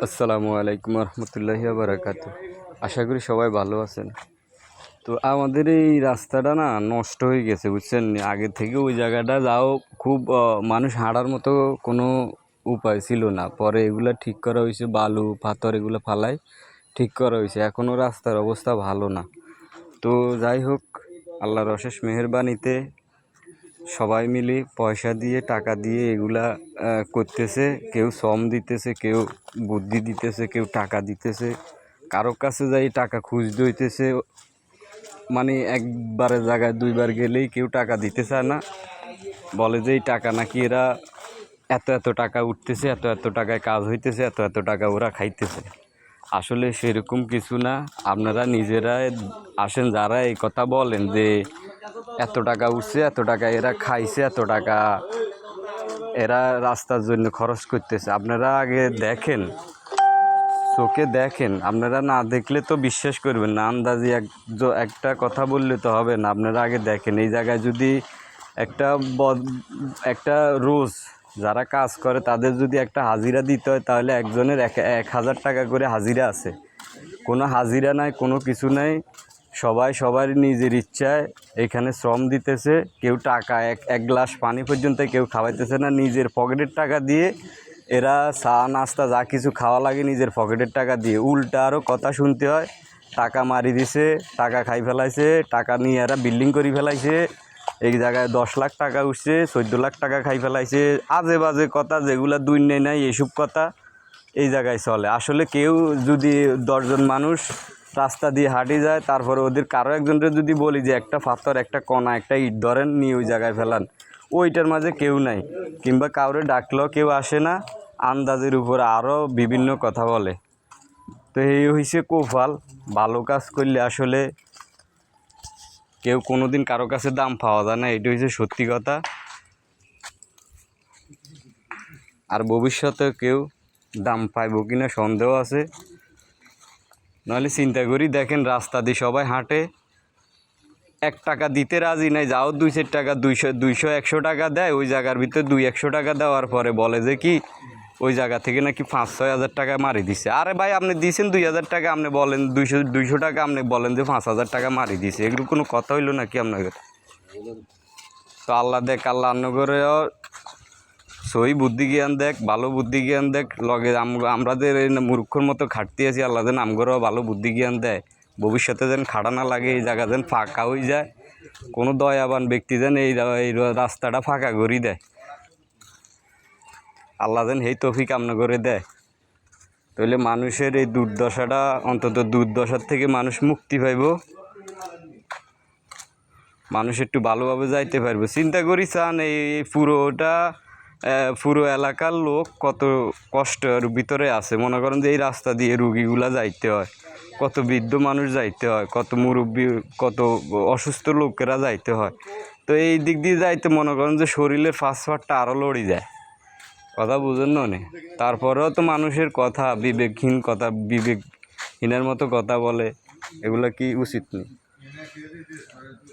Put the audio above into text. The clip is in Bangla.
আসসালামু আলাইকুম রহমতুল্লাহি বারাকাত আশা করি সবাই ভালো আছেন। তো আমাদের এই রাস্তাটা না নষ্ট হয়ে গেছে, বুঝছেন? আগে থেকে ওই জায়গাটা যাও, খুব মানুষ হাঁটার মতো কোনো উপায় ছিল না। পরে এগুলো ঠিক করা হয়েছে, বালু, পাথর এগুলো ফালাই ঠিক করা হয়েছে। এখনও রাস্তার অবস্থা ভালো না। তো যাই হোক, আল্লাহর অশেষ মেহরবানিতে সবাই মিলে পয়সা দিয়ে, টাকা দিয়ে এগুলা করতেছে। কেউ শ্রম দিতেছে, কেউ বুদ্ধি দিতেছে, কেউ টাকা দিতেছে। কারও কাছে যাই টাকা খুঁজতে হইতেছে মানে একবারের জায়গায় দুইবার গেলেই কেউ টাকা দিতে চায় না। বলে যে এই টাকা নাকি এরা এত এত টাকা উঠতেছে, এত এত টাকায় কাজ হইতেছে, এত এত টাকা ওরা খাইতেছে। আসলে সেরকম কিছু না। আপনারা নিজেরা আসেন, যারা এই কথা বলেন যে এত টাকা উঠছে, এত টাকা এরা খাইছে, এত টাকা এরা রাস্তার জন্য খরচ করতেছে। আপনারা আগে দেখেন, চোখে দেখেন, আপনারা না দেখলে তো বিশ্বাস করবেন না, আন্দাজি এক একটা কথা বললে তো হবে না, আপনারা আগে দেখেন। এই জায়গায় যদি একটা একটা রোজ যারা কাজ করে, তাদের যদি একটা হাজিরা দিতে হয়, তাহলে একজনের এক এক হাজার টাকা করে হাজিরা আছে। কোনো হাজিরা নাই, কোনো কিছু নাই। সবাই সবার নিজের ইচ্ছায় এখানে শ্রম দিতেছে, কেউ টাকা, এক এক গ্লাস পানি পর্যন্ত কেউ খাওয়াইতেছে না, নিজের পকেটের টাকা দিয়ে এরা চা, নাস্তা, যা কিছু খাওয়া লাগে নিজের পকেটের টাকা দিয়ে। উল্টা আরও কথা শুনতে হয়, টাকা মারি দিছে, টাকা খাই ফেলাইছে, টাকা নিয়ে এরা বিল্ডিং করে ফেলাইছে, এই জায়গায় দশ লাখ টাকা উঠছে, চোদ্দ লাখ টাকা খাই ফেলাইছে, আজে বাজে কথা, যেগুলা দুই নেই নাই, এসব কথা এই জায়গায় চলে। আসলে কেউ যদি দশজন মানুষ রাস্তা দিয়ে হাঁটি যায়, তারপরে ওদের কারও একজনকে যদি বলি যে একটা পাথর, একটা কণা, একটা ইট ধরেন, নিয়ে ওই জায়গায় ফেলান। ওইটার মাঝে কেউ নাই। কিংবা কাউরে ডাকলেও কেউ আসে না। আন্দাজের উপর আরও বিভিন্ন কথা বলে। তো এই হয়েছে কোফাল। ভালো কাজ করলে আসলে কেউ কোনো দিন কারও কাছে দাম পাওয়া যায় না। এটা হচ্ছে সত্যি কথা। আর ভবিষ্যতে কেউ দাম পাইব কিনা সন্দেহ আছে। নাহলে চিন্তা করি, দেখেন রাস্তা দিয়ে সবাই হাঁটে। এক টাকা দিতে রাজি নাই, যাও দুই চার টাকা, দুইশো দুইশো, একশো টাকা দেয়, ওই জায়গার ভিতরে দুই, একশো টাকা দেওয়ার পরে বলে যে কি, ওই জায়গা থেকে নাকি পাঁচ, ছয় হাজার টাকা মারি দিছে। আরে ভাই, আপনি দিয়েছেন দুই হাজার টাকা, আপনি বলেন দুইশো দুইশো টাকা, আপনি বলেন যে পাঁচ হাজার টাকা মারি দিছে। এগুলো কোনো কথা হইল নাকি আপনাকে তো আল্লাহ দেখ, আল্লাহ করে সই বুদ্ধি জ্ঞান দেখ, ভালো বুদ্ধি জ্ঞান দেখ। লগে আম- আমরাদের এই মূর্খর মতো খাটতে আছি, আল্লাহ যেন আমগরও ভালো বুদ্ধি জ্ঞান দেয়। ভবিষ্যতে যেন খাড়া না লাগে, এই জায়গা যেন ফাঁকা হয়ে যায়। কোনো দয়াবান ব্যক্তি যেন এই রাস্তাটা ফাঁকা করে দেয়। আল্লাহ যেন এই তফিক আমনা করে দেয়। তাহলে মানুষের এই দুর্দশাটা অন্তত দুর্দশার থেকে মানুষ মুক্তি পাইব। মানুষ একটু ভালোভাবে যাইতে পারবে। চিন্তা করি চান এই পুরোটা পুরো এলাকার লোক কত কষ্টের ভিতরে আছে। মনে করেন যে এই রাস্তা দিয়ে রুগীগুলা যাইতে হয়, কত বৃদ্ধ মানুষ যাইতে হয়, কত মুরব্বী, কত অসুস্থ লোকেরা যাইতে হয়। তো এই দিক দিয়ে যাইতে মনে করেন যে শরীরের ফাঁসফাটটা আরও লড়ি যায়। কথা বুঝেন না? তারপরেও তো মানুষের কথা, বিবেকহীন কথা, বিবেকহীনের মতো কথা বলে, এগুলো কি উচিত নেই